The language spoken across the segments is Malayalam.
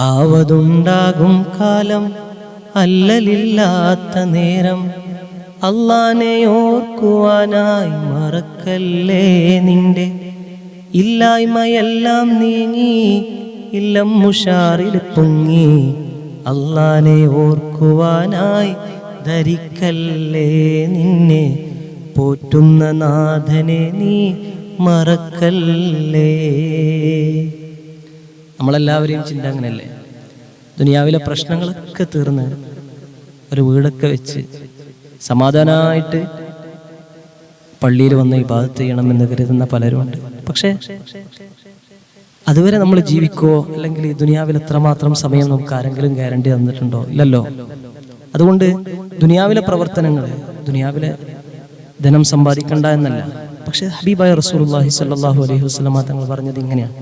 ആവതുണ്ടാകും കാലം അല്ലലില്ലാത്ത നേരം. അള്ളാനെ ഓർക്കുവാനായി മറക്കല്ലേ നിന്റെ? ഇല്ലായ്മയെല്ലാം നീങ്ങി ഇല്ലം മുഷാറിൽ പൊങ്ങി. അള്ളാനെ ഓർക്കുവാനായി ധരിക്കല്ലേ നിന്നെ? പോറ്റുന്ന നാഥനെ നീ മറക്കല്ലേ? നമ്മളെല്ലാവരെയും ചിന്ത അങ്ങനെയല്ലേ? ദുനിയാവിലെ പ്രശ്നങ്ങളൊക്കെ തീർന്ന് ഒരു വീടൊക്കെ വെച്ച് സമാധാനമായിട്ട് പള്ളിയിൽ വന്ന് ഈ ഭാഗത്ത് ചെയ്യണമെന്ന് കരുതുന്ന പലരുമുണ്ട് പക്ഷേ അതുവരെ നമ്മൾ ജീവിക്കോ അല്ലെങ്കിൽ ഈ ദുനിയാവിൽ എത്രമാത്രം സമയം നമുക്ക് ആരെങ്കിലും ഗ്യാരണ്ടി തന്നിട്ടുണ്ടോ? ഇല്ലല്ലോ. അതുകൊണ്ട് ദുനിയാവിലെ പ്രവർത്തനങ്ങൾ ദുനിയാവിലെ ധനം സമ്പാദിക്കണ്ട എന്നല്ല. പക്ഷേ ഹബീബായ റസൂലുള്ളാഹി സ്വല്ലല്ലാഹു അലൈഹി വസല്ലമ തങ്ങൾ പറഞ്ഞത് ഇങ്ങനെയാണ്.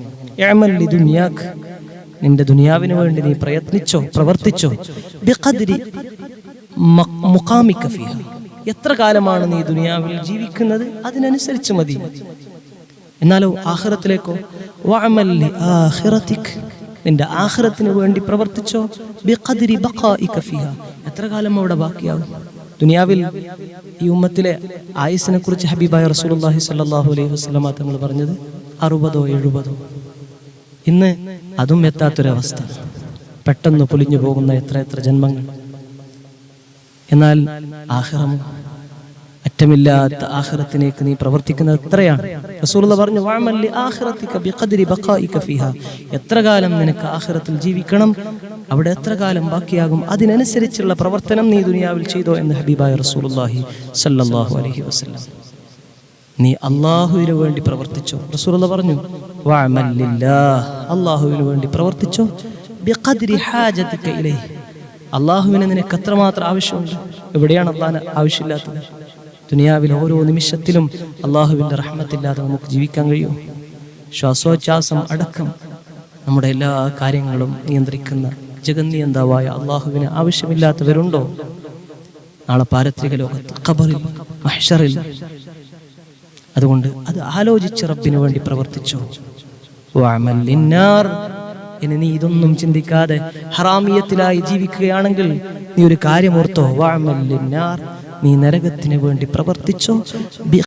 നിന്റെ ദുനിയാവിന് വേണ്ടി നീ പ്രയത്നിച്ചോ പ്രവർത്തിച്ചോ. എത്ര കാലമാണ് നീ ദുനിയാവിൽ ജീവിക്കുന്നത്? അതിനനുസരിച്ച് മതി. എന്നാലോ ആഹ്റത്തിലേക്കോ. നിന്റെ ആഹ്റത്തിന് വേണ്ടി പ്രവർത്തിച്ചോ? ബഖായിക. എത്ര കാലം അവിടെ ബാക്കിയാവും? ദുനിയാവിൽ ഈ ഉമ്മത്തിലെ ആയുസിനെ കുറിച്ച് ഹബീബായ റസൂലുള്ളാഹി സ്വല്ലല്ലാഹു അലൈഹി വസല്ലമ തങ്ങൾ പറഞ്ഞത് അറുപതോ എഴുപതോ. ഇന്ന് അതും എത്താത്തൊരവസ്ഥ. പെട്ടെന്ന് പൊലിഞ്ഞു പോകുന്ന എത്ര എത്ര ജന്മങ്ങൾ. എന്നാൽ ആഹ്റം അറ്റമില്ലാത്ത ആഹ്റത്തിലേക്ക് നീ പ്രവർത്തിക്കുന്നത് എത്രയാണ്? റസൂലുള്ള പറഞ്ഞു "വഅമൽ ലി ആഖിറതിക ബിഖദ്രി ബഖായിക ഫീഹ." എത്ര കാലം നിനക്ക് ആഹ്റത്തിൽ ജീവിക്കണം? അവിടെ എത്ര കാലം ബാക്കിയാകും? അതിനനുസരിച്ചുള്ള പ്രവർത്തനം നീ ദുനിയാവിൽ ചെയ്തോ എന്ന് ഹബീബായ റസൂലുള്ളാഹി സല്ലല്ലാഹു അലൈഹി വസല്ലം. നീ അള്ളാഹുവിന് വേണ്ടി പ്രവർത്തിച്ചോ? റസൂലുള്ള പറഞ്ഞു. അള്ളാഹുവിന് വേണ്ടി പ്രവർത്തിച്ചോ? അള്ളാഹുവിനെ നിനക്ക് എത്രമാത്രം ആവശ്യമുണ്ട്. എവിടെയാണ് അള്ളാഹ് ആവശ്യമില്ലാത്തത്? ദുനിയാവിൽ ഓരോ നിമിഷത്തിലും അള്ളാഹുവിന്റെ റഹ്മത്തില്ലാതെ നമുക്ക് ജീവിക്കാൻ കഴിയും? ശ്വാസോച്ഛ്വാസം അടക്കം നമ്മുടെ എല്ലാ കാര്യങ്ങളും നിയന്ത്രിക്കുന്ന ജഗന്നിയന്താവായ അള്ളാഹുവിന് ആവശ്യമില്ലാത്തവരുണ്ടോ? നാളെ പാരത്രിക ലോകത്ത് ഖബറിൽ മഹ്ഷറിൽ. അതുകൊണ്ട് അത് ആലോചിച്ച് റബ്ബിനു വേണ്ടി പ്രവർത്തിച്ചു. ഇനി നീ ഇതൊന്നും ചിന്തിക്കാതെ ഹറാമിയത്തിലായി ജീവിക്കുകയാണെങ്കിൽ നീ ഒരു കാര്യമോർത്തോ ഓർത്തോ വഅമൽ ലിന്നാർ. നീ നരകത്തിന് വേണ്ടി പ്രവർത്തിച്ചോ